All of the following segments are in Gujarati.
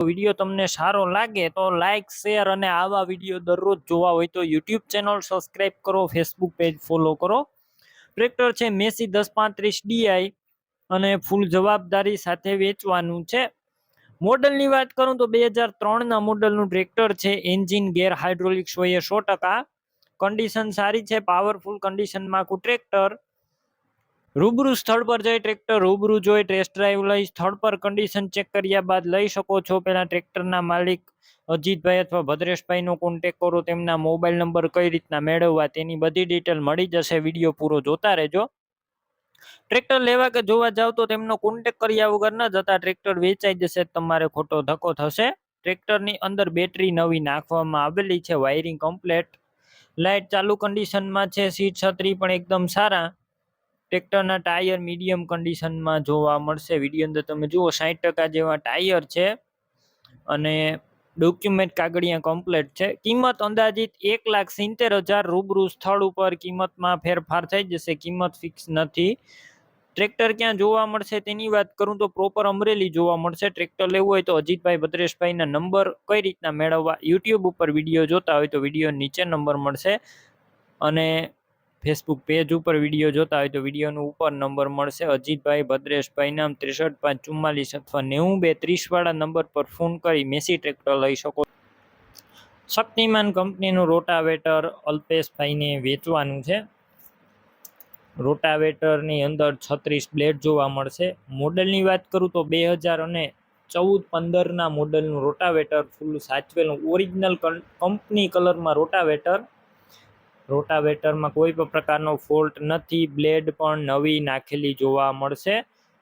વીડિયો તમને સારો લાગે તો લાઇક શેર અને આવા વીડિયો દરરોજ જોવા હોય તો યુટ્યુબ ચેનલ સબસ્ક્રાઈબ કરો ફેસબુક પેજ ફોલો કરો. ટ્રેક્ટર છે મેસી દસ પાંત્રીસ ડીઆઈ અને ફૂલ જવાબદારી સાથે વેચવાનું છે. મોડલની વાત કરું તો બે હજાર ત્રણના મોડલનું ટ્રેક્ટર છે એન્જિન ગેર હાઇડ્રોલિક્સ હોય સો ટકા. કન્ડિશન સારી છે પાવરફુલ કન્ડિશનમાં આખું ટ્રેક્ટર રૂબરૂ સ્થળ પર જઈ ટ્રેક્ટર રૂબરૂ જોઈ ટેસ્ટ ડ્રાઈવ લઈ સ્થળ પર કન્ડિશન ચેક કર્યા બાદ લઈ શકો છો. પહેલાં ટ્રેક્ટરના માલિક અજીતભાઈ અથવા ભદ્રેશભાઈનો કોન્ટેક કરો. તેમના મોબાઈલ નંબર કઈ રીતના મેળવવા તેની બધી ડિટેલ મળી જશે. વીડિયો પૂરો જોતા રહેજો. ટ્રેક્ટર લેવા કે જોવા જાવ તો તેમનો કોન્ટેક કર્યા વગર ન જતા ટ્રેક્ટર વેચાઈ જશે. તમારે ખોટો ધક્કો થશે. ટ્રેક્ટરની અંદર બેટરી નવી નાખવામાં આવેલી છે. વાયરિંગ કમ્પ્લેટ લાઇટ ચાલુ કન્ડિશનમાં છે. સીટ છત્રી પણ એકદમ સારા. ટ્રેક્ટરના ટાયર મીડિયમ કન્ડિશનમાં જોવા મળશે. વીડિયો અંદર તમે જુઓ સાઠ ટકા જેવા ટાયર છે અને ડોક્યુમેન્ટ કાગળિયા કમ્પ્લેટ છે. કિંમત અંદાજિત એક લાખ સિત્તેર હજાર રૂબરૂ સ્થળ ઉપર કિંમતમાં ફેરફાર થઈ જશે. કિંમત ફિક્સ નથી. ટ્રેક્ટર ક્યાં જોવા મળશે તેની વાત કરું તો પ્રોપર અમરેલી જોવા મળશે. ટ્રેક્ટર લેવું હોય તો અજીતભાઈ ભદ્રેશભાઈના નંબર કઈ રીતના મેળવવા? યુટ્યુબ ઉપર વીડિયો જોતા હોય તો વીડિયો નીચે નંબર મળશે. અને ફેસબુક પેજ ઉપર વીડિયો જોતા હોય તો વિડીયોનો ઉપર નંબર મળશે. અજીતભાઈ, ભદ્રેશભાઈ નામ ત્રેસઠ પાંચ ચુમ્માલીસ અથવા નેવું બે ત્રીસવાળા નંબર પર ફોન કરી મેસી ટ્રેક્ટર લઈ શકો. શક્તિમાન કંપનીનું રોટાવેટર અલ્પેશભાઈને વેચવાનું છે. રોટાવેટરની અંદર છત્રીસ બ્લેડ જોવા મળશે. મોડલની વાત કરું તો બે હજાર અને ચૌદ પંદરના મોડલનું રોટાવેટર ફૂલ સાચવેલું. ઓરિજિનલ કંપની કલરમાં રોટાવેટર રોટાવેટરમાં કોઈ પણ પ્રકારનો ફોલ્ટ નથી, બ્લેડ પણ નવી નાખેલી જોવા મળશે.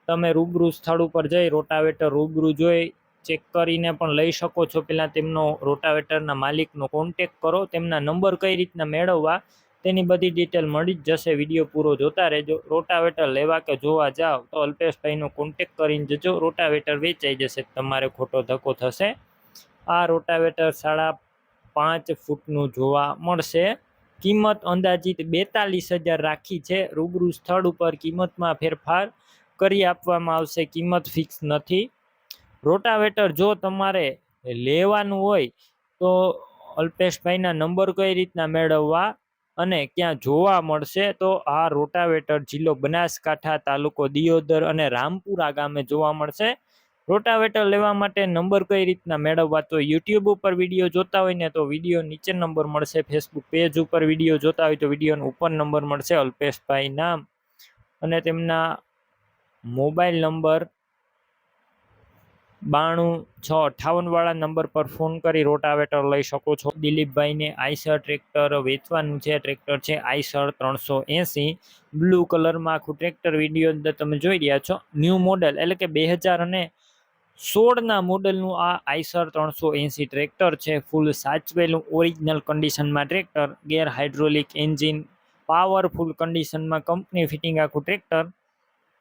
તમે રૂબરૂ સ્થળ ઉપર જઈ રોટાવેટર રૂબરૂ જોઈ, ચેક કરીને પણ લઈ શકો છો. પહેલાં તેમનો રોટાવેટરના માલિકનો કોન્ટેક કરો, તેમના નંબર કઈ રીતના મેળવવા, તેની બધી ડિટેલ મળી જ જશે. વીડિયો પૂરો જોતા રહેજો. રોટાવેટર લેવા કે જોવા જાઓ તો અલ્પેશભાઈનો કોન્ટેક કરીને જજો. રોટાવેટર વેચાઈ જશે. તમારે ખોટો ધક્કો થશે. આ રોટાવેટર સાડા પાંચ ફૂટનું જોવા મળશે. કિંમત અંદાજિત બેતાલીસ હજાર રાખી છે. રૂબરૂ સ્થળ ઉપર કિંમતમાં ફેરફાર કરી આપવામાં આવશે. કિંમત ફિક્સ નથી. રોટાવેટર જો તમારે લેવાનું હોય તો અલ્પેશભાઈના નંબર કઈ રીતના મેળવવા અને ક્યાં જોવા મળશે તો આ રોટાવેટર જિલ્લો બનાસકાંઠા તાલુકો દિયોદર અને રામપુરા ગામે જોવા મળશે. રોટાવેટર લેવા માટે નંબર કઈ રીતના મેળવવા તો યુટ્યુબ ઉપર વીડિયો જોતા હોય ને તો વીડિયો નીચે નંબર મળશે. ફેસબુક પેજ ઉપર વીડિયો જોતા હોય તો વિડીયોનો ઉપર નંબર મળશે. અલ્પેશભાઈ નામ. અને તેમના મોબાઈલ નંબર બાણું છ અઠ્ઠાવન વાળા નંબર પર ફોન કરી રોટાવેટર લઈ શકો છો. દિલીપભાઈને આઈસર ટ્રેક્ટર વેચવાનું છે. ટ્રેક્ટર છે આઈસર ત્રણસો એંસી. બ્લુ કલરમાં આખું ટ્રેક્ટર વીડિયો અંદર તમે જોઈ રહ્યા છો. ન્યૂ મોડલ એટલે કે બે હજાર અને સોળના મોડલનું આ આઈસર ત્રણસો એંસી ટ્રેક્ટર છે. ફૂલ સાચવેલું ઓરિજિનલ કન્ડિશનમાં tractor, gear hydraulic engine powerful કન્ડિશનમાં કંપની ફિટિંગ આખું ટ્રેક્ટર.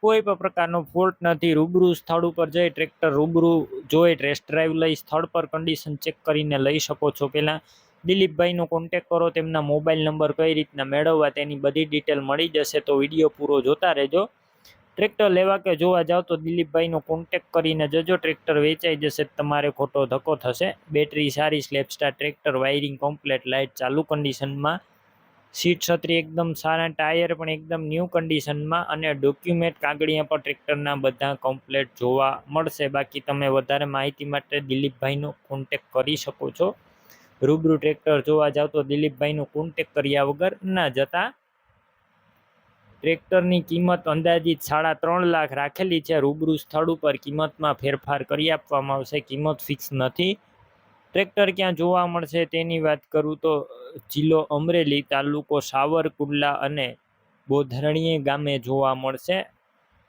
કોઈ પણ પ્રકારનો ફોલ્ટ નથી. રૂબરૂ સ્થળ ઉપર જઈ ટ્રેક્ટર રૂબરૂ જોઈ ટેસ્ટ ડ્રાઈવ લઈ સ્થળ પર કન્ડિશન ચેક કરીને લઈ શકો છો. પહેલાં દિલીપભાઈનો કોન્ટેક કરો, તેમના મોબાઈલ નંબર કઈ રીતના મેળવવા તેની બધી ડિટેલ મળી જશે તો વીડિયો પૂરો જોતા રહેજો. ટ્રેક્ટર લેવા કે જોવા જાઓ તો દિલીપભાઈનો કોન્ટેક કરીને જજો, ટ્રેક્ટર વેચાઈ જશે તમારે ખોટો ધક્કો થશે. બેટરી સારી self starter tractor wiring complete light ચાલુ કન્ડિશનમાં સીટ છત્રી એકદમ સારા, ટાયર પણ એકદમ ન્યૂ કન્ડિશનમાં અને ડોક્યુમેન્ટ કાગળિયા પર ટ્રેક્ટરના બધા કમ્પ્લેટ જોવા મળશે. બાકી તમે વધારે માહિતી માટે દિલીપભાઈનો કોન્ટેક કરી શકો છો. રૂબરૂ ટ્રેક્ટર જોવા જાઓ તો દિલીપભાઈનો કોન્ટેક કર્યા વગર ના જતા. ટ્રેક્ટરની કિંમત અંદાજિત સાડા ત્રણ લાખ રાખેલી છે. રૂબરૂ સ્થળ ઉપર કિંમતમાં ફેરફાર કરી આપવામાં આવશે. કિંમત ફિક્સ નથી. ટ્રેક્ટર ક્યાં જોવા મળશે તેની વાત કરું તો જિલ્લો અમરેલી તાલુકો સાવરકુંડલા અને બોધરણીએ ગામે જોવા મળશે.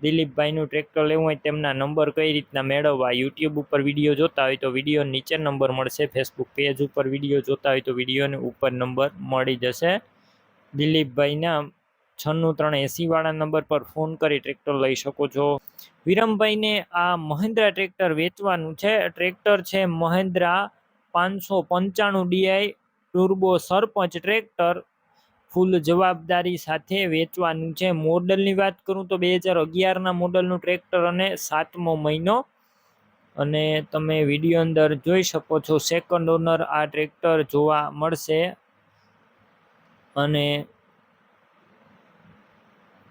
દિલીપભાઈનું ટ્રેક્ટર લેવું હોય તેમના નંબર કઈ રીતના મેળવવા યુટ્યુબ ઉપર વીડિયો જોતા હોય તો વીડિયો નીચે નંબર મળશે. ફેસબુક પેજ ઉપર વીડિયો જોતા હોય તો વિડીયોને ઉપર નંબર મળી જશે. દિલીપભાઈના છન્નું ત્રણ એંસીવાળા નંબર પર ફોન કરી ટ્રેક્ટર લઈ શકો છો. વિરમભાઈને આ મહિન્દ્રા ટ્રેક્ટર વેચવાનું છે. ટ્રેક્ટર છે મહિન્દ્રા પાંચસો પંચાણું DI turbo Sarpanch tractor. Full જવાબદારી સાથે વેચવાનું છે. મોડલની વાત કરું તો બે હજાર અગિયારના મોડલનું ટ્રેક્ટર અને સાતમો મહિનો. અને તમે વીડિયો અંદર જોઈ શકો છો સેકન્ડ ઓનર આ ટ્રેક્ટર જોવા મળશે. અને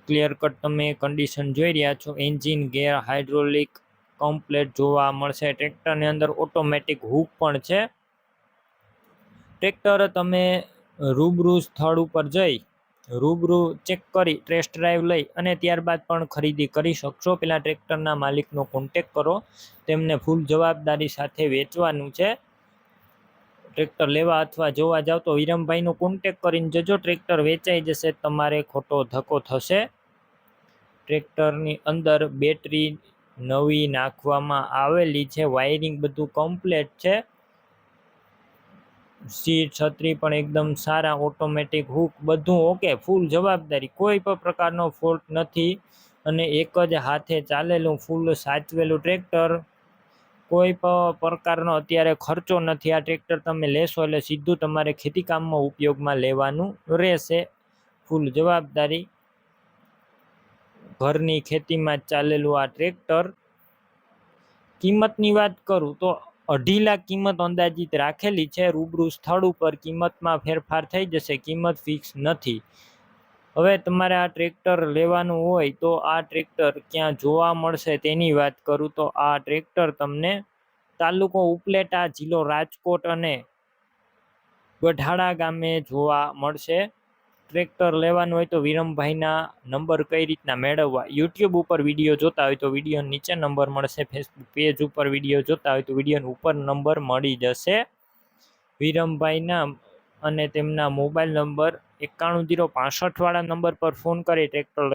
ક્લિયર કટ તમે કન્ડિશન જોઈ રહ્યા છો. એન્જિન ગેર હાઇડ્રોલિક કમ્પ્લેટ જોવા મળશે. ટ્રેક્ટરની અંદર ઓટોમેટિક હૂક પણ છે. ટ્રેક્ટર તમે રૂબરૂ સ્થળ ઉપર જઈ, રૂબરૂ ચેક કરી ટેસ્ટ ડ્રાઈવ લઈ અને ત્યારબાદ પણ ખરીદી કરી શકશો. પેલા ટ્રેક્ટરના માલિકનો કોન્ટેક કરો. તેમને ફૂલ જવાબદારી સાથે વેચવાનું છે. ટ્રેક્ટર લેવા અથવા જોવા જાવ તો વિરમભાઈનો કોન્ટેક કરીને જજો. ટ્રેક્ટર વેચાઈ જશે, તમારે ખોટો ધક્કો થશે. ટ્રેક્ટરની અંદર બેટરી નવી નાખવામાં આવેલી છે. વાયરિંગ બધું કમ્પ્લેટ છે. સીટ છત્રી પણ એકદમ સારા ઓટોમેટિક હુક બધું ઓકે, ફૂલ જવાબદારી, કોઈ પણ પ્રકારનો ફોલ્ટ નથી. અને એક જ હાથે ચાલેલું ફૂલ સાચવેલું ટ્રેક્ટર, કોઈ પણ પ્રકારનો અત્યારે ખર્ચો નથી. આ ટ્રેક્ટર તમે લેશો એટલે સીધું તમારે ખેતીકામમાં ઉપયોગમાં લેવાનું રહેશે. ફૂલ જવાબદારી. ઘરની ખેતીમાં ચાલેલું આ ટ્રેક્ટર કિંમતની વાત કરું તો અઢી લાખ કિંમત અંદાજિત રાખેલી છે. રૂબરૂ સ્થળ ઉપર કિંમતમાં ફેરફાર થઈ જશે. કિંમત ફિક્સ નથી. હવે તમારે આ ટ્રેક્ટર લેવાનું હોય તો આ ટ્રેક્ટર ક્યાં જોવા મળશે તેની વાત કરું તો આ ટ્રેક્ટર તમને તાલુકો ઉપલેટા, જિલ્લો રાજકોટ અને ગઢાડા ગામે જોવા મળશે. ટ્રેક્ટર લેવાનું હોય તો વિરમભાઈના નંબર કઈ રીતના મેળવવા? યુટ્યુબ ઉપર વીડિયો જોતા હોય તો વીડિયો નીચે નંબર મળશે. ફેસબુક પેજ ઉપર વીડિયો જોતા હોય તો વીડિયો ઉપર નંબર મળી જશે. વિરમભાઈના અને તેમના મોબાઈલ નંબર એકાણું જીરો પાસઠવાળા નંબર પર ફોન કરી ટ્રેક્ટર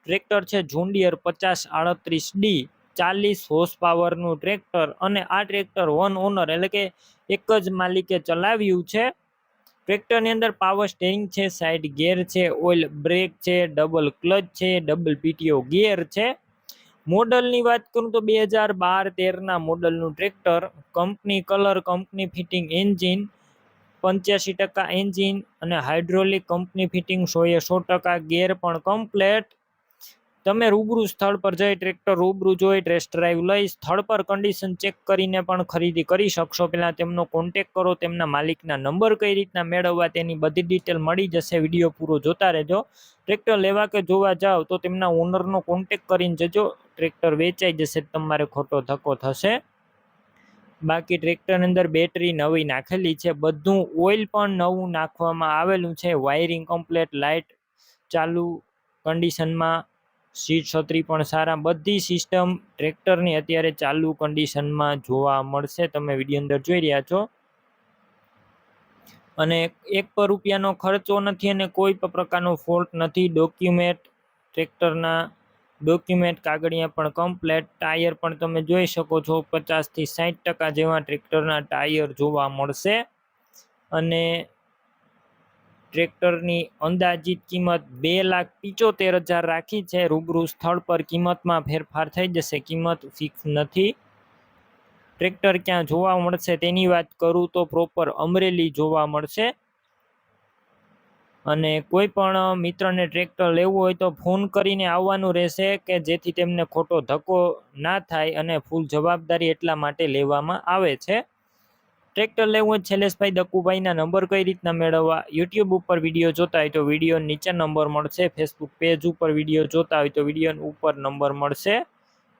ટ્રેક્ટર છે જુંડિયર પચાસ આડત્રીસ ડી ચાલીસ હોર્સ પાવરનું ટ્રેક્ટર અને આ ટ્રેક્ટર વન ઓનર એટલે કે એક જ માલિકે ચલાવ્યું છે. ટ્રેક્ટરની અંદર પાવર સ્ટેરિંગ છે સાઈડ ગેર છે ઓઇલ બ્રેક છે ડબલ ક્લચ છે ડબલ પીટીઓ ગિયર છે. મોડલની વાત કરું તો બે હજાર બાર તેરના મોડલનું tractor company colour company fitting engine પંચ્યાસી ટકા એન્જિન અને હાઇડ્રોલિક કંપની ફિટિંગ સોએ સો ટકા ગેર પણ કમ્પ્લેટ તમે રૂબરૂ સ્થળ પર જઈ ટ્રેક્ટર રૂબરૂ જોઈ ટેસ્ટ ડ્રાઈવ લઈ સ્થળ પર કન્ડિશન ચેક કરીને પણ ખરીદી કરી શકશો. પહેલાં તેમનો કોન્ટેક કરો, તેમના માલિકના નંબર કઈ રીતના મેળવવા તેની બધી ડિટેલ મળી જશે. વીડિયો પૂરો જોતા રહેજો. ટ્રેક્ટર લેવા કે જોવા જાઓ તો તેમના ઓનરનો કોન્ટેક કરીને જજો. ટ્રેક્ટર વેચાઈ જશે તમારે ખોટો ધક્કો થશે. બાકી ટ્રેક્ટરની અંદર બેટરી નવી નાખેલી છે. બધું ઓઇલ પણ નવું નાખવામાં આવેલું છે. વાયરિંગ કમ્પ્લેટ લાઇટ ચાલુ કન્ડિશનમાં સીટ છત્રી પણ સારા. બધી સિસ્ટમ ટ્રેક્ટરની અત્યારે ચાલુ કન્ડિશનમાં જોવા મળશે. તમે વીડિયો અંદર જોઈ રહ્યા છો. અને એક પર રૂપિયાનો ખર્ચો નથી અને કોઈ પણ પ્રકારનો ફોલ્ટ નથી. ડોક્યુમેન્ટ ટ્રેક્ટરના ડોક્યુમેન્ટ કાગળિયા પણ કમ્પ્લેટ ટાયર પણ તમે જોઈ શકો છો. પચાસથી સાઠ ટકા જેવા ટ્રેક્ટરના ટાયર જોવા મળશે. અને ટ્રેક્ટરની અંદાજિત કિંમત બે લાખ પિચોતેર હજાર રાખી છે. રૂબરૂ સ્થળ પર કિંમતમાં ફેરફાર થઈ જશે. કિંમત ફિક્સ નથી. ટ્રેક્ટર ક્યાં જોવા મળશે તેની વાત કરું તો પ્રોપર અમરેલી જોવા મળશે. અને કોઈ પણ મિત્રને ટ્રેક્ટર લેવું હોય તો ફોન કરીને આવવાનું રહેશે કે જેથી તેમને ખોટો ધક્કો ના થાય અને ફૂલ જવાબદારી એટલા માટે લેવામાં આવે છે. ટ્રેક્ટર લેવું હોય શૈલેષભાઈ દક્કુભાઈના નંબર કઈ રીતના મેળવવા? યુટ્યુબ ઉપર વીડિયો જોતા હોય તો વીડિયો નીચે નંબર મળશે. ફેસબુક પેજ ઉપર વીડિયો જોતા હોય તો વીડિયો ઉપર નંબર મળશે.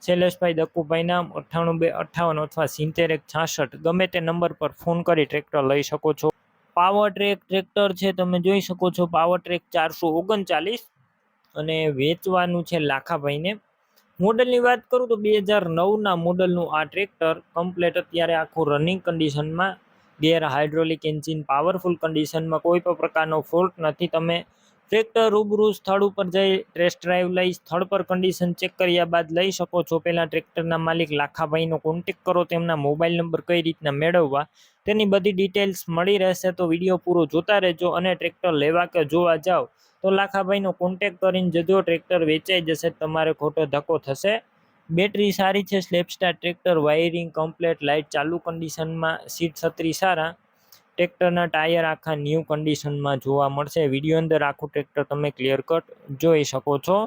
શૈલેષભાઈ દક્કુભાઈના અઠ્ઠાણું બે, અઠ્ઠાવન અથવા સિત્તેર એક છાસઠ. ગમે તે નંબર પર ફોન કરી ટ્રેક્ટર લઈ શકો છો. પાવર ટ્રેક ટ્રેક્ટર છે, તમે જોઈ શકો છો. પાવર ટ્રેક ચારસો ઓગણચાલીસ અને વેચવાનું છે લાખાભાઈને. મોડલની વાત કરું તો બે હજાર નવના મોડલનું આ ટ્રેક્ટર કમ્પ્લેટ અત્યારે આખું રનિંગ કન્ડિશનમાં ગેર હાઇડ્રોલિક એન્જિન પાવરફુલ કન્ડિશનમાં કોઈ પણ પ્રકારનો ફોલ્ટ નથી. તમે ટ્રેક્ટર રૂબરૂ સ્થળ ઉપર જઈ ટેસ્ટ ડ્રાઈવ લઈ સ્થળ પર કન્ડિશન ચેક કર્યા બાદ લઈ શકો છો. પહેલાં ટ્રેક્ટરના માલિક લાખાભાઈનો કોન્ટેક કરો, તેમના મોબાઈલ નંબર કઈ રીતના મેળવવા, તેની બધી ડિટેલ્સ મળી રહેશે તો વીડિયો પૂરો જોતા રહેજો અને ટ્રેક્ટર લેવા કે જોવા જાઓ. તો લાખાભાઈનો કોન્ટેક કરીને જજો ટ્રેક્ટર વેચાઈ જશે, તમારે ખોટો ધક્કો થશે. બેટરી સારી છે self starter tractor wiring complete light ચાલુ કન્ડિશનમાં સીટ છત્રી સારા. ટ્રેક્ટરના ટાયર આખા ન્યૂ કન્ડિશનમાં જોવા મળશે. વીડિયો અંદર આખું ટ્રેક્ટર તમે ક્લિયર કટ જોઈ શકો છો.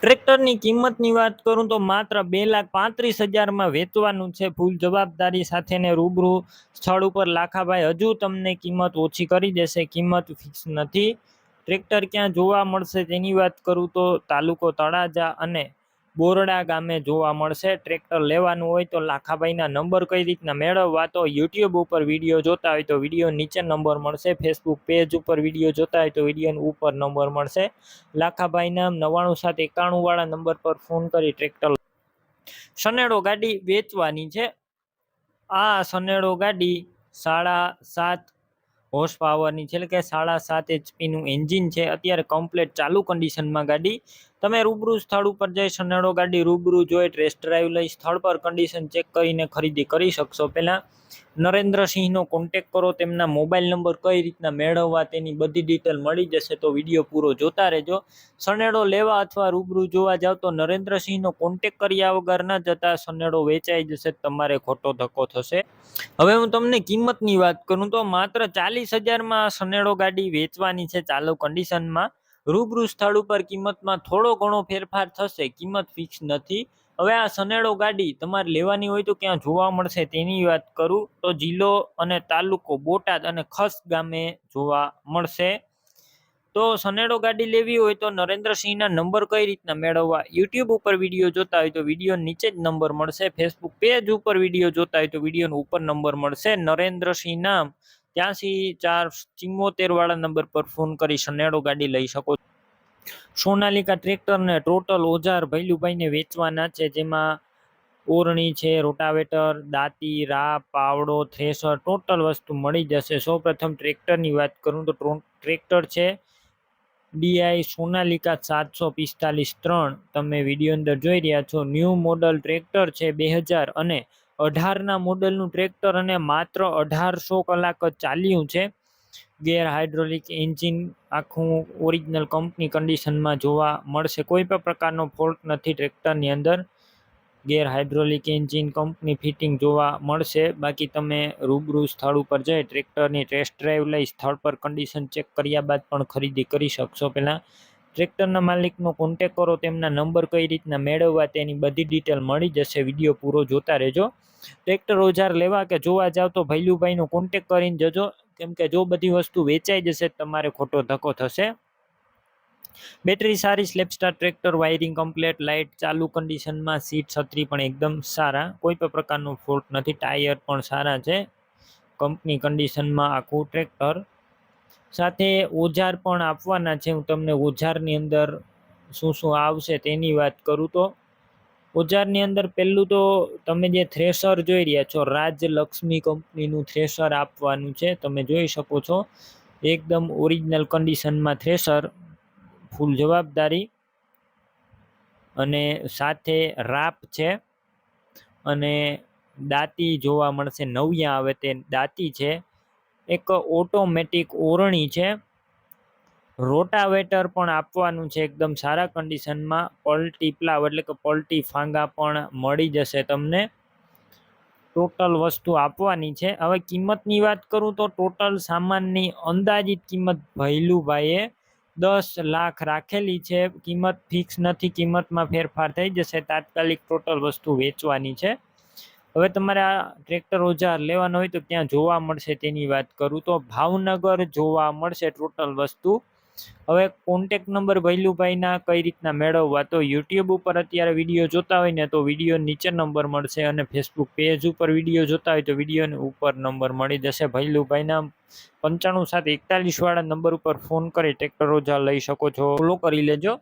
ટ્રેક્ટરની કિંમતની વાત કરું તો માત્ર બે લાખ પાંત્રીસ હજારમાં વેચવાનું છે. ફૂલ જવાબદારી સાથે ને રૂબરૂ સ્થળ ઉપર લાખાભાઈ હજુ તમને કિંમત ઓછી કરી દેશે. કિંમત ફિક્સ નથી. ટ્રેક્ટર ક્યાં જોવા મળશે તેની વાત કરું તો તાલુકો તળાજા અને બોરડા ગામે જોવા મળશે. ટ્રેક્ટર લેવાનું હોય તો લાખાભાઈના નંબર કઈ રીતના મેળવવા તો યુટ્યુબ ઉપર વીડિયો જોતા હોય તો વીડિયો નીચે નંબર મળશે. ફેસબુક પેજ ઉપર વીડિયો જોતા હોય તો વીડિયો ઉપર નંબર મળશે. લાખાભાઈના નવ્વાણું સાત એકાણુંવાળા નંબર પર ફોન કરી ટ્રેક્ટર સનેડો ગાડી વેચવાની છે. આ સનેડો ગાડી સાડા સાત હોર્સ પાવરની છે. એટલે કે સાડા સાત એચપીનું એન્જિન છે. અત્યારે કમ્પ્લેટ ચાલુ કન્ડિશનમાં ગાડી. તમે રૂબરૂ સ્થળ ઉપર જઈ સનેડો ગાડી રૂબરૂ જોઈ ટેસ્ટ ડ્રાઈવ લઈ સ્થળ પર કન્ડિશન ચેક કરીને ખરીદી કરી શકશો. પહેલાં નરેન્દ્રસિંહનો કોન્ટેક કરો, તેમના મોબાઈલ નંબર કઈ રીતના મેળવવા તેની બધી ડિટેલ મળી જશે તો વીડિયો પૂરો જોતા રહેજો. સનેડો લેવા અથવા રૂબરૂ જોવા જાવ તો નરેન્દ્રસિંહનો કોન્ટેક કર્યા વગર ન જતા સનેડો વેચાઈ જશે, તમારે ખોટો ધક્કો થશે. હવે હું તમને કિંમતની વાત કરું તો માત્ર ચાલીસ હજારમાં સનેડો ગાડી વેચવાની છે ચાલુ કન્ડિશનમાં રૂબરૂ સ્થળ ઉપર કિંમતમાં થોડો ઘણો ફેરફાર થશે, કિંમત ફિક્સ નથી. હવે આ સનેડો ગાડી તમારે લેવાની હોય તો ક્યાં જોવા મળશે તેની વાત કરું તો જિલ્લો અને તાલુકો બોટાદ અને ખસ ગામે જોવા મળશે. તો સનેડો ગાડી લેવી હોય તો નરેન્દ્રસિંહના નંબર કઈ રીતના મેળવવા? યુટ્યુબ ઉપર વીડિયો જોતા હોય તો વીડિયો નીચે જ નંબર મળશે. ફેસબુક પેજ ઉપર વીડિયો જોતા હોય તો વિડીયોનો ઉપર નંબર મળશે. નરેન્દ્રસિંહ નામ ત્યાંસી ચાર ચિમ્મોતેર વાળા નંબર પર ફોન કરી સનેડો ગાડી લઈ શકો. સોનાલિકા ટ્રેક્ટરને ટોટલ ઓજાર ભૈલુભાઈને વેચવાના છે, જેમાં ઓરણી છે, રોટાવેટર, દાંતી રા પાવડો થ્રેસર ટોટલ વસ્તુ મળી જશે. સૌપ્રથમ ટ્રેક્ટરની વાત કરું તો ટ્રેક્ટર છે. ડીઆઈ સોનાલિકા સાતસો પિસ્તાલીસ ત્રણ. તમે વીડિયો અંદર જોઈ રહ્યા છો. ન્યૂ મોડલ ટ્રેક્ટર છે બે હજાર અને અઢારના મોડલનું ટ્રેક્ટર અને માત્ર અઢારસો કલાક જ ચાલ્યું છે. ગેર હાઇડ્રોલિક એન્જિન આખું ઓરિજિનલ કંપની કન્ડિશનમાં જોવા મળશે. કોઈ પણ પ્રકારનો ફોલ્ટ નથી ટ્રેક્ટરની અંદર. Gear hydraulic engine company fitting જોવા મળશે. બાકી તમે રૂબરૂ સ્થળ ઉપર જઈ ટ્રેક્ટરની ટેસ્ટ ડ્રાઈવ લઈ સ્થળ પર કન્ડિશન ચેક કર્યા બાદ પણ ખરીદી કરી શકશો. પહેલાં ટ્રેક્ટરના માલિકનો કોન્ટેક કરો, તેમના નંબર કઈ રીતના મેળવવા તેની બધી ડિટેલ મળી જશે. વીડિયો પૂરો જોતા રહેજો. ટ્રેક્ટર ઓજાર લેવા કે જોવા જાવ તો ભૈલુભાઈનો કોન્ટેક કરીને જજો. કેમ કે જો બધી વસ્તુ વેચાઈ જશે તમારે ખોટો ધક્કો થશે. બેટરી સારી self starter tractor wiring complete light ચાલુ કન્ડિશનમાં સીટ છત્રી પણ એકદમ સારા. કોઈ પણ પ્રકારનો ફોલ્ટ નથી. ટાયર પણ સારા છે. કંપની કન્ડિશનમાં આખું ટ્રેક્ટર સાથે ઓજાર પણ આપવાના છે. હું તમને ઓજારની અંદર શું શું આવશે તેની વાત કરું તો. ઓજારની અંદર પહેલું તો તમે જે થ્રેસર જોઈ રહ્યા છો, રાજલક્ષ્મી કંપનીનું થ્રેસર આપવાનું છે. તમે જોઈ શકો છો, એકદમ ઓરિજિનલ કન્ડિશનમાં થ્રેસર ફૂલ જવાબદારી અને સાથે રાપ છે અને દાંતી જોવા મળશે. નવિયા આવે તે દાંતી છે. એક ઓટોમેટિક ઓરણી છે. રોટાવેટર પણ આપવાનું છે એકદમ સારા કન્ડિશનમાં પલટી પ્લાવ એટલે કે પલટી ફાંગા પણ મળી જશે તમને. ટોટલ વસ્તુ આપવાની છે. હવે કિંમતની વાત કરું તો ટોટલ સામાનની અંદાજિત કિંમત ભૈલુભાઈએ દસ લાખ રાખેલી છે. કિંમત ફિક્સ નથી. કિંમતમાં ફેરફાર થઈ જશે. તાત્કાલિક ટોટલ વસ્તુ વેચવાની છે. હવે તમારે આ ટ્રેક્ટર ઓજાર લેવાનો હોય તો ક્યાં જોવા મળશે તેની વાત કરું તો ભાવનગર જોવા મળશે ટોટલ વસ્તુ. હવે કોન્ટેક નંબર ભૈલુભાઈના કઈ રીતના મેળવવા તો યુટ્યુબ ઉપર અત્યારે વીડિયો જોતા હોય ને તો વીડિયો નીચે નંબર મળશે અને ફેસબુક પેજ ઉપર વીડિયો જોતા હોય તો વિડીયોની ઉપર નંબર મળી જશે. ભૈલુભાઈના પંચાણું સાત એકતાલીસ વાળા નંબર ઉપર ફોન કરી ટ્રેક્ટર ઓજાર લઈ શકો છો. ફોલો કરી લેજો.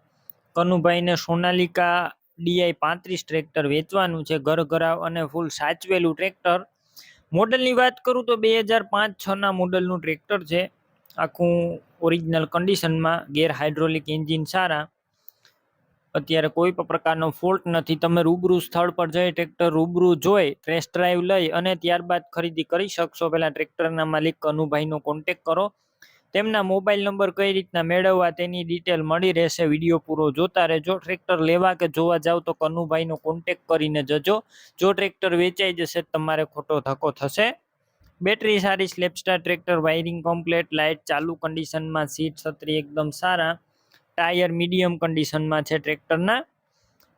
કનુભાઈને સોનાલિકા ડીઆઈ પાંત્રીસ ટ્રેક્ટર વેચવાનું છે ઘર ઘરાવ અને ફૂલ સાચવેલું ટ્રેક્ટર. મોડલની વાત કરું તો બે હજાર પાંચ છના મોડલનું ટ્રેક્ટર છે. આખું ઓરિજિનલ કન્ડિશનમાં ગેર હાઇડ્રોલિક એન્જિન સારા. અત્યારે કોઈ પણ પ્રકારનો ફોલ્ટ નથી. તમે રૂબરૂ સ્થળ પર જઈ ટ્રેક્ટર રૂબરૂ જોઈ ટેસ્ટ ડ્રાઈવ લઈ અને ત્યારબાદ ખરીદી કરી શકશો. પહેલાં ટ્રેક્ટરના માલિક અનુભાઈનો કોન્ટેક કરો. તેમના મોબાઈલ નંબર કઈ રીતના મેળવવા તેની ડિટેલ મળી રહેશે વીડિયો પૂરો જોતા રહેજો. ટ્રેક્ટર લેવા કે જોવા જાવ તો કનુભાઈનો કોન્ટેક કરીને જજો. જો ટ્રેક્ટર વેચાઈ જશે તમારે ખોટો ધક્કો થશે. બેટરી સારી self starter tractor wiring complete light ચાલુ કન્ડિશનમાં સીટ છત્રી એકદમ સારા. ટાયર મીડિયમ કન્ડિશનમાં છે ટ્રેક્ટરના.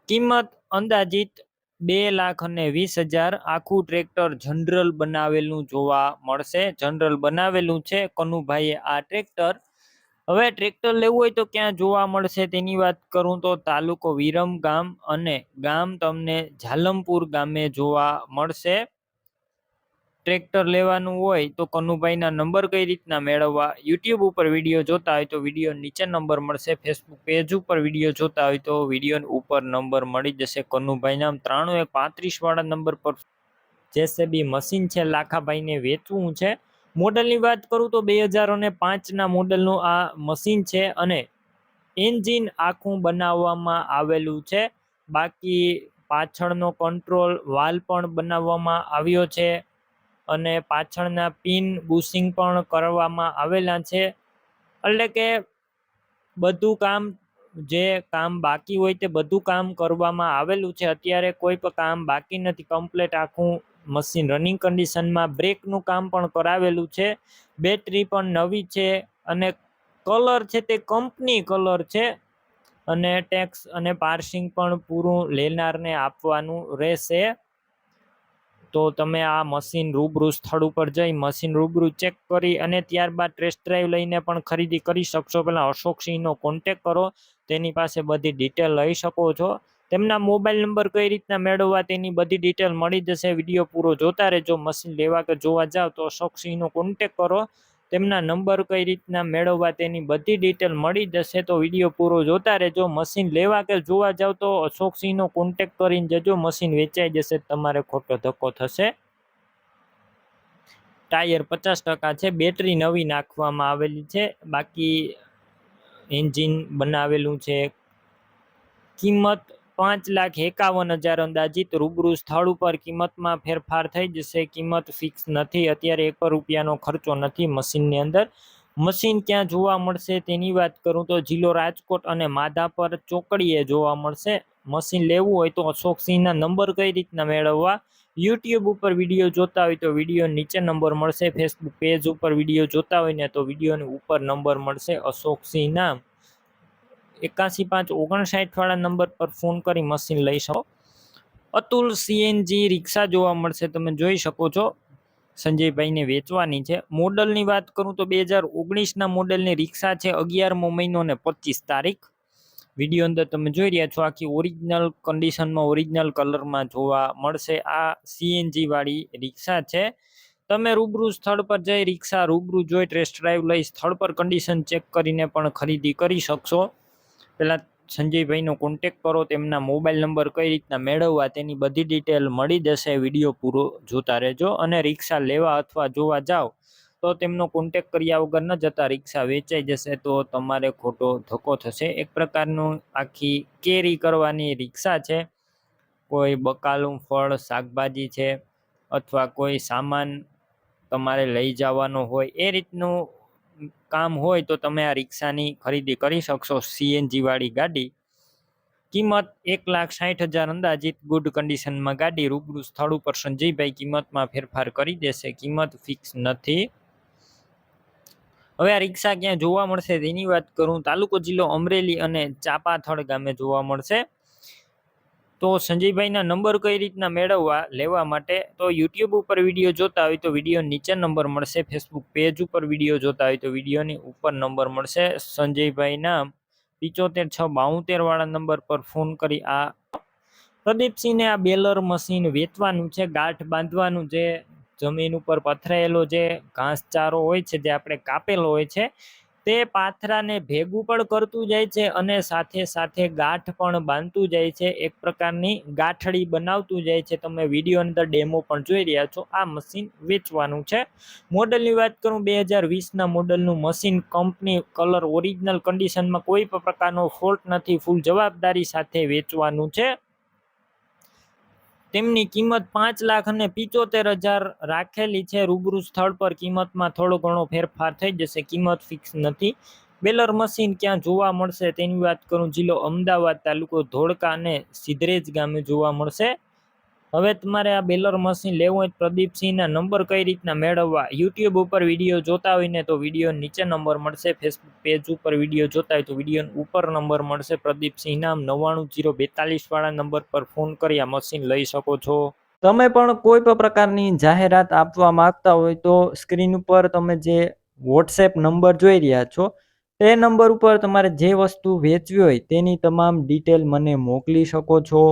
કિંમત અંદાજિત બે લાખ અને વીસ હજાર આખું ટ્રેક્ટર જનરલ બનાવેલું જોવા મળશે. જનરલ બનાવેલું છે. કનુભાઈએ આ ટ્રેક્ટર હવે ટ્રેક્ટર લેવું હોય તો ક્યાં જોવા મળશે તેની વાત કરું તો તાલુકો વિરમ ગામ અને ગામ તમને ઝાલમપુર ગામે જોવા મળશે. ટ્રેક્ટર લેવાનું હોય તો કનુભાઈના નંબર કઈ રીતના મેળવવા? યુટ્યુબ ઉપર વીડિયો જોતા હોય તો વીડિયો નીચે નંબર મળશે. ફેસબુક પેજ ઉપર વીડિયો જોતા હોય તો વીડિયો ઉપર નંબર મળી જશે. કનુભાઈના ત્રાણું એક પાંત્રીસવાળા નંબર પર જેસીબી મશીન છે. લાખાભાઈને વેચવું છે. મોડલની વાત કરું તો બે હજાર અને પાંચના મોડલનું આ મશીન છે અને એન્જિન આખું બનાવવામાં આવેલું છે. બાકી પાછળનો કંટ્રોલ વાલ પણ બનાવવામાં આવ્યો છે. અને પાછળના પિન બુશિંગ પણ કરવામાં આવેલા છે. એટલે કે બધું કામ જે કામ બાકી હોય તે બધું કામ કરવામાં આવેલું છે. અત્યારે કોઈ પણ કામ બાકી નથી. કમ્પ્લેટ આખું મશીન રનિંગ કન્ડિશનમાં બ્રેકનું કામ પણ કરાવેલું છે. બેટરી પણ નવી છે અને કલર છે તે કંપની કલર છે અને ટેક્સ અને પાર્સિંગ પણ પૂરું લેનારને આપવાનું રહેશે. તો તમે આ મશીન રૂબરૂ સ્થળ ઉપર જઈ મશીન રૂબરૂ ચેક કરી અને ત્યારબાદ ટેસ્ટ ડ્રાઈવ લઈને પણ ખરીદી કરી શકશો. પહેલાં અશોકસિંહનો કોન્ટેક કરો, તેની પાસે બધી ડિટેલ લઈ શકો છો. તેમના મોબાઈલ નંબર કઈ રીતના મેળવવા તેની બધી ડિટેલ મળી જશે. વીડિયો પૂરો જોતા રહેજો. મશીન લેવા કે જોવા જાઓ તો અશોકસિંહનો કોન્ટેક કરો. તેમના નંબર કઈ રીતના મેળવવા તેની બધી ડિટેલ મળી જશે તો વીડિયો પૂરો જોતા રહેજો. મશીન લેવા કે જોવા જાવ તો અશોકસિંહનો કોન્ટેક કરીને જજો. મશીન વેચાઈ જશે, તમારે ખોટો ધક્કો થશે. ટાયર પચાસ ટકા છે બેટરી નવી નાખવામાં આવેલી છે. બાકી એન્જિન બનાવેલું છે. કિંમત પાંચ લાખ એકાવન હજાર અંદાજિત રૂબરૂ સ્થળ ઉપર કિંમતમાં ફેરફાર થઈ જશે. કિંમત ફિક્સ નથી. અત્યારે એક રૂપિયાનો ખર્ચો નથી મશીનની અંદર. મશીન ક્યાં જોવા મળશે તેની વાત કરું તો જિલ્લો રાજકોટ અને માધાપર ચોકડીએ જોવા મળશે. મશીન લેવું હોય તો અશોકસિંહના નંબર કઈ રીતના મેળવવા? યુટ્યુબ ઉપર વીડિયો જોતા હોય તો વીડિયો નીચે નંબર મળશે. ફેસબુક પેજ ઉપર વીડિયો જોતા હોય ને તો વિડીયોની ઉપર નંબર મળશે અશોકસિંહના. એકાસી પાંચ ઓગણસાઠ વાળા નંબર પર ફોન કરી મશીન લઈ શકો. અતુલ સીએનજી રિક્ષા જોવા મળશે, તમે જોઈ શકો છો. સંજયભાઈને વેચવાની છે. મોડલની વાત કરું તો બે હજાર ઓગણીસના મોડલની રિક્ષા છે અગિયારમો મહિનો ને પચીસ તારીખ. વીડિયો અંદર તમે જોઈ રહ્યા છો, આખી ઓરિજિનલ કન્ડિશનમાં ઓરિજિનલ કલરમાં જોવા મળશે. આ સીએનજીવાળી રિક્ષા છે. તમે રૂબરૂ સ્થળ પર જઈ રિક્ષા રૂબરૂ જોઈ, ટેસ્ટ ડ્રાઈવ લઈ સ્થળ પર કન્ડિશન ચેક કરીને પણ ખરીદી કરી શકશો. પહેલાં સંજયભાઈનો કોન્ટેક કરો, તેમના મોબાઈલ નંબર કઈ રીતના મેળવવા તેની બધી ડિટેલ મળી જશે વીડિયો પૂરો જોતા રહેજો અને રિક્ષા લેવા અથવા જોવા જાઓ, તો તેમનો કોન્ટેક કર્યા વગર ન જતા રિક્ષા વેચાઈ જશે, તો તમારે ખોટો ધક્કો થશે. એક પ્રકારનું આખી કેરી કરવાની રિક્ષા છે. કોઈ બકાલું ફળ, શાકભાજી છે, અથવા કોઈ સામાન તમારે લઈ જવાનો હોય, એ રીતનું કામ હોય તો તમે આ રિક્ષાની ખરીદી કરી શકશો. સીએનજી વાળી ગાડી. કિંમત એક લાખ સાઠ હજાર અંદાજિત. ગુડ કન્ડિશનમાં ગાડી રૂબરૂ સ્થળ ઉપર સંજયભાઈ કિંમતમાં ફેરફાર કરી દેશે. કિંમત ફિક્સ નથી. હવે આ રિક્ષા ક્યાં જોવા મળશે તેની વાત કરું. તાલુકો જિલ્લો અમરેલી અને ચાપાથળ ગામે જોવા મળશે. તો સંજયભાઈના નંબર કઈ રીતના મેળવવા, લેવા માટે, તો યુટ્યુબ ઉપર વીડિયો જોતા હોય તો વીડિયો નીચે નંબર મળશે ફેસબુક પેજ ઉપર વીડિયો જોતા હોય તો વિડીયોની ઉપર નંબર મળશે. સંજયભાઈના પિચોતેર છ બાઉતેર વાળા નંબર પર ફોન કરી આ પ્રદીપસિંહને આ બેલર મશીન વેચવાનું છે, ગાંઠ બાંધવાનું જે જમીન ઉપર પથરાયેલો જે ઘાસચારો હોય છે, જે આપણે કાપેલો હોય છે તે પાથરાને ભેગું પણ કરતું જાય છે અને સાથે સાથે ગાંઠ પણ બાંધતું જાય છે. એક પ્રકારની ગાંઠડી બનાવતું જાય છે. તમે વીડિયો અંદર ડેમો પણ જોઈ રહ્યા છો. આ મશીન વેચવાનું છે. મોડલની વાત કરું, બે હજાર વીસના મોડલનું મશીન કંપની કલર ઓરિજિનલ કન્ડિશનમાં કોઈ પણ પ્રકારનો ફોલ્ટ નથી. ફૂલ જવાબદારી સાથે વેચવાનું છે. તેમની કિંમત પાંચ લાખ અને પિચોતેર હજાર રાખેલી છે. રૂબરૂ સ્થળ પર કિંમતમાં થોડો ઘણો ફેરફાર થઈ જશે. કિંમત ફિક્સ નથી. બેલર મશીન ક્યાં જોવા મળશે તેની વાત કરું. જિલ્લો અમદાવાદ તાલુકો ધોળકા અને સિદ્રેજ ગામે જોવા મળશે. હવે તમારે આ બેલર મશીન લેવું હોય પ્રદીપસિંહના નંબર કઈ રીતના મેળવવા? યુટ્યુબ ઉપર વીડિયો જોતા હોય ને તો વીડિયો નીચે નંબર મળશે. ફેસબુક પેજ ઉપર વીડિયો જોતા હોય તો વીડિયો ઉપર નંબર મળશે. પ્રદીપસિંહ નામ નવ્વાણું જીરો બેતાલીસ વાળા નંબર પર ફોન કરી આ મશીન લઈ શકો છો. તમે પણ કોઈ પણ પ્રકારની જાહેરાત આપવા માંગતા હોય તો સ્ક્રીન ઉપર તમે જે વોટ્સએપ નંબર જોઈ રહ્યા છો, તે નંબર ઉપર તમારે જે વસ્તુ વેચવી હોય તેની તમામ ડિટેલ મને મોકલી શકો છો.